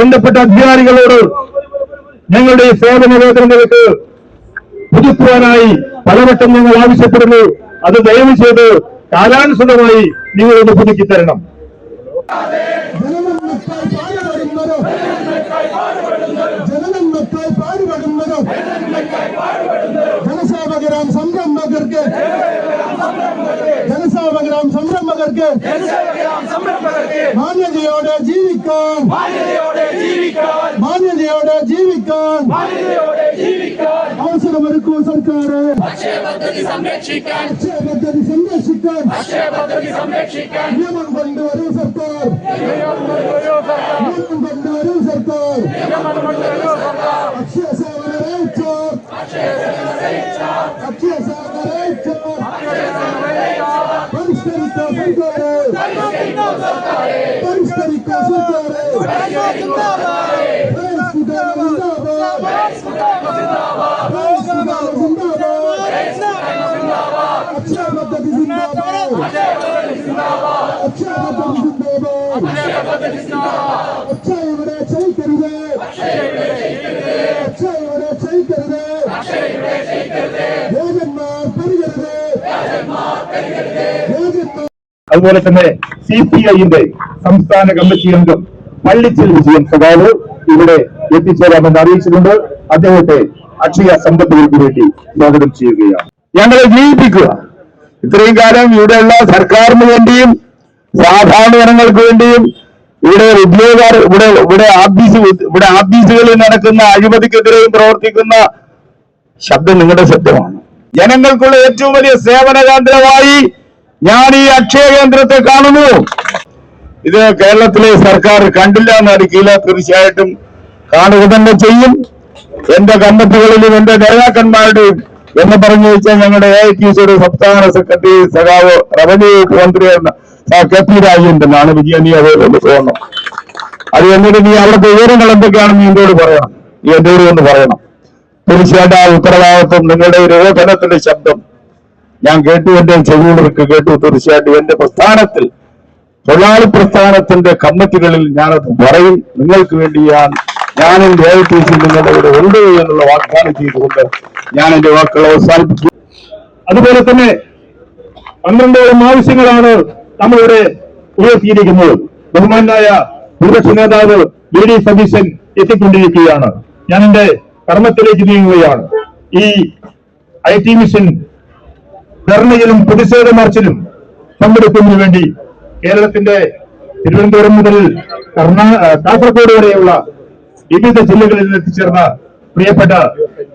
ബന്ധപ്പെട്ട അധികാരികളോട് ഞങ്ങളുടെ സേവന വേതനങ്ങൾക്ക് പുതുക്കുവാനായി പലവട്ടം ഞങ്ങൾ ആവശ്യപ്പെടുന്നു. അത് ദയവ് ചെയ്ത് കാലാനുസൃതമായി നിങ്ങളൊന്ന് പുതുക്കി തരണം. ജനസേവകരാം സംരംഭകർക്ക് ജനസേവകരാം സംരംഭകർക്ക് മാന്യതയോടെ ജീവിക്കാൻ. മാന്യതയോടെ ജീവിക്കാൻ. അവസരമൊരുക്കൂ സർക്കാർ പദ്ധതി സംരക്ഷിക്കാൻ. നിയമം കൊണ്ടുവരൂ സർക്കാർ. നിയമം കൊണ്ടുവരൂ സർക്കാർ. പരിഷ്കരിക്കോ അക്ഷയ അതുപോലെ തന്നെ സി പി ഐന്റെ സംസ്ഥാന കമ്മിറ്റി അംഗം പള്ളിച്ചൽ വിജയൻ സഖാവ് ഇവിടെ എത്തിച്ചേരാമെന്ന് അറിയിച്ചിട്ടുണ്ട്. അദ്ദേഹത്തെ അക്ഷയ സമ്പത്തുകൾക്ക് വേണ്ടി സ്വാഗതം ചെയ്യുകയാണ്. ഞങ്ങളെ ജീവിപ്പിക്കുക. ഇത്രയും കാലം ഇവിടെയുള്ള സർക്കാരിന് വേണ്ടിയും സാധാരണ ജനങ്ങൾക്ക് വേണ്ടിയും ഇവിടെ ഉദ്യോഗാർ ഇവിടെ ഇവിടെ ആഫീസ് ഇവിടെ ആഫീസുകളിൽ നടക്കുന്ന അഴിമതിക്കെതിരെയും പ്രവർത്തിക്കുന്ന ശബ്ദം നിങ്ങളുടെ ശബ്ദമാണ്. ജനങ്ങൾക്കുള്ള ഏറ്റവും വലിയ സേവന കേന്ദ്രമായി ഞാൻ ഈ അക്ഷയ കേന്ദ്രത്തെ കാണുന്നു. ഇത് കേരളത്തിലെ സർക്കാർ കണ്ടില്ല എന്നടിക്കില്ല തീർച്ചയായിട്ടും കാണുക തന്നെ ചെയ്യും. എന്റെ കമ്പത്തുകളിലും എന്റെ നേതാക്കന്മാരുടെയും എന്ന് പറഞ്ഞു വെച്ചാൽ ഞങ്ങളുടെ എ ഐ ടി സിയുടെ സംസ്ഥാന സെക്രട്ടറി സഖാവ് റവന്യൂ മന്ത്രിയായിരുന്ന. കെ പി രാജേന്ദ്രനാണ് വിജയ നീ അത് തോന്നണം. അത് എന്നിട്ട് നീ അവിടുത്തെ വിവരങ്ങൾ എന്തൊക്കെയാണെന്ന് എന്നോട് പറയണം. നീ എന്നോട് ഒന്ന് പറയണം. തീർച്ചയായിട്ടും ആ ഉത്തരവാദിത്വം നിങ്ങളുടെ ഒരു രോധനത്തിന്റെ ശബ്ദം ഞാൻ കേട്ടു എന്റെ ചെവിയുള്ളവർക്ക് കേട്ടു തീർച്ചയായിട്ടും. എന്റെ പ്രസ്ഥാനത്തിൽ തൊഴിലാളി പ്രസ്ഥാനത്തിന്റെ കമ്മിറ്റികളിൽ ഞാനത് പറയും. നിങ്ങൾക്ക് വേണ്ടി ഞാൻ എന്റെ എ ടി സി നിങ്ങളുടെ കൂടെ ഉണ്ട് എന്നുള്ള വാഗ്ദാനം ചെയ്തുകൊണ്ട് ഞാൻ എന്റെ വാക്കുകൾ അവസാനിപ്പിക്കും അതുപോലെ തന്നെ പന്ത്രണ്ടോളം ആവശ്യങ്ങളാണ് നമ്മളിവിടെ ഉയർത്തിയിരിക്കുന്നത്. ബഹുമാനായ പ്രതിപക്ഷ നേതാവ് വി ഡി സതീശൻ എത്തിക്കൊണ്ടിരിക്കുകയാണ്. ഞാൻ എന്റെ കർമ്മത്തിലേക്ക് നീങ്ങുകയാണ്. ഈ ഐ ടി മിഷൻ ധർണയിലും പ്രതിഷേധ മാർച്ചിലും പങ്കെടുക്കുന്നതിനു വേണ്ടി കേരളത്തിന്റെ തിരുവനന്തപുരം മുതൽ കാസർഗോഡ് വരെയുള്ള വിവിധ ജില്ലകളിൽ എത്തിച്ചേർന്ന പ്രിയപ്പെട്ട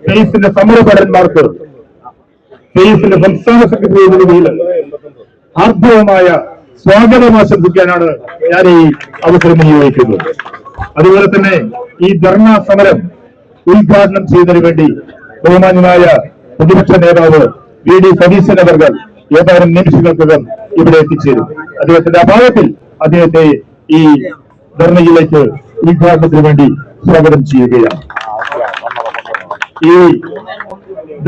ഫെയ്സിന്റെ സമരഭടന്മാർക്ക് ഫെയ്സിന്റെ സംസ്ഥാന സെക്രട്ടറി നിലയിൽ ആർദ്രവമായ സ്വാഗതം ആശംസിക്കാനാണ് ഞാൻ ഈ അവസരം വിനിയോഗിക്കുന്നത് അതുപോലെ തന്നെ ഈ ധർണ സമരം ഉദ്ഘാടനം ചെയ്തതിനു വേണ്ടി ബഹുമാന്യനായ പ്രതിപക്ഷ നേതാവ് വി ഡി സതീശൻ അവർ ഏതാനും നിമിഷങ്ങൾക്കകം ഇവിടെ എത്തിച്ചേരും. അദ്ദേഹത്തിന്റെ അഭാവത്തിൽ അദ്ദേഹത്തെ ഈ ധർണയിലേക്ക് ഉദ്ഘാടനത്തിന് വേണ്ടി സ്വാഗതം ചെയ്യുകയാണ്. ഈ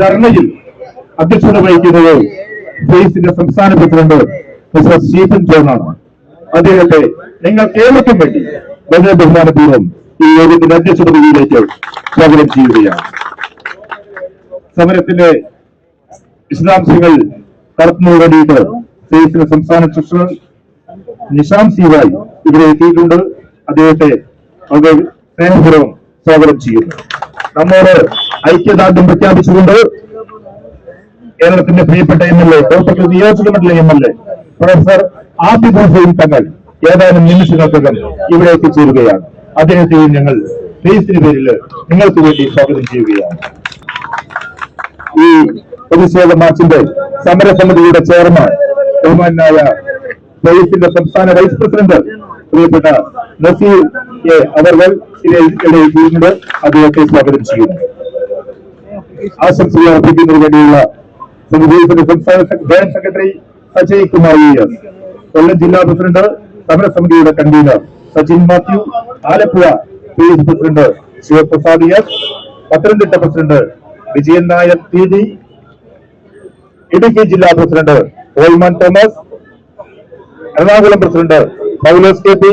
ധർണയിൽ അധ്യക്ഷത വഹിക്കുന്നത് ഫേസിന്റെ സംസ്ഥാന പ്രസിഡന്റ് മിസ്റ്റർ സ്റ്റീഫൻ ജോണാണ്. അദ്ദേഹത്തെ നിങ്ങൾ ഏവർക്കും വേണ്ടി വളരെ ബഹുമാനപൂർവം ഈ യോഗത്തിന്റെ അധ്യക്ഷ പദവിയിലേക്ക് സ്വാഗതം ചെയ്യുകയാണ്. സമരത്തിന്റെ വിശദാംശങ്ങൾ നടത്തുന്നതിന് വേണ്ടിയിട്ട് ഫേസിന്റെ സംസ്ഥാന ട്രഷറർ നിഷാം സിവായി ഇവിടെ എത്തിയിട്ടുണ്ട്. അദ്ദേഹത്തെ വളരെ സ്നേഹപൂർവം സ്വാഗതം ചെയ്യുന്നു. നമ്മോട് ഐക്യദാർഢ്യം പ്രഖ്യാപിച്ചുകൊണ്ട് കേരളത്തിന്റെ പ്രിയപ്പെട്ട എം എൽ എ കോട്ടക്കൽ നിയോജക മണ്ഡല എം എൽ എ പ്രൊഫസർ ആദ്യ ഹുസൈൻ തങ്ങൾ ഏതാനും നിമിഷങ്ങൾക്കകം ഇവിടെ എത്തിച്ചേരുകയാണ്. അദ്ദേഹത്തെയും ഞങ്ങൾ ഫേസിന് പേരിൽ നിങ്ങൾക്ക് വേണ്ടി സ്വാഗതം ചെയ്യുകയാണ്. ഈ പ്രതിഷേധ മാർച്ചിന്റെ സമരസമിതിയുടെ ചെയർമാൻ ബഹുമാനായ ഫേസിന്റെ സംസ്ഥാന വൈസ് പ്രസിഡന്റ് പ്രിയപ്പെട്ട നസീർ എ അവർകൾ ചെയ്യുന്നത് അദ്ദേഹത്തെ സ്വാഗതം ചെയ്യുന്നു. ആശംസകൾ അർപ്പിക്കുന്നതിന് വേണ്ടിയുള്ള സമിതിയുടെ സംസ്ഥാന joint secretary Sajay Kumar S. Kollam ജില്ലാ president സമരസമിതിയുടെ convener Sachin Mathew Alappuzha police president Sivaprasad S Pathanamthitta president Vijayan Nair T Idukki ജില്ലാ president Allman Thomas Ernakulam president Paulose K P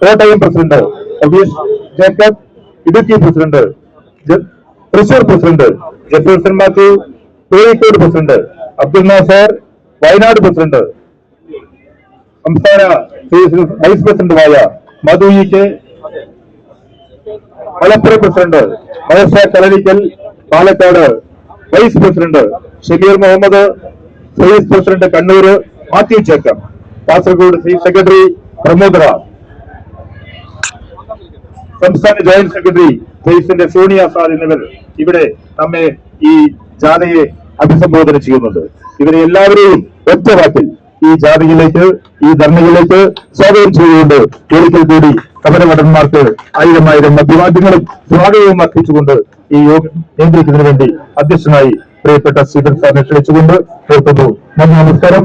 Kottayam president Satheesh Jacob Idukki president ജ- Thrissur president Jefferson Mathew Kozhikode president Abdul Nasar Wayanad president സംസ്ഥാന vice പ്രസിഡന്റുമായ Madhu E K Malappuram president Mahesh Kalarikkal Palakkad vice president Shameer Muhammad size president Kannur Mathew Chekkam Kasaragod chief secretary Pramod സംസ്ഥാന joint secretary സൈസിന്റെ സോണിയ സാദ് എന്നിവർ ഇവിടെ നമ്മെ ഈ ജാഥയെ അഭിസംബോധന ചെയ്യുന്നുണ്ട്. ഇവരെ എല്ലാവരെയും ഒറ്റ വാക്കിൽ ഈ ജാഥയിലേക്ക് ഈ ധർണയിലേക്ക് സ്വാഗതം ചെയ്തുകൊണ്ട് ഒരിക്കൽ കൂടി സമരഭടന്മാർക്ക് ആയിരം ആയിരം സ്വാഗതവും അർപ്പിച്ചുകൊണ്ട് ഈ യോഗം നിയന്ത്രിക്കുന്നതിന് വേണ്ടി അധ്യക്ഷനായി പ്രിയപ്പെട്ട ശ്രീധർ സാറിനെ ക്ഷണിച്ചുകൊണ്ട് നിർത്തുന്നു നന്ദി നമസ്കാരം.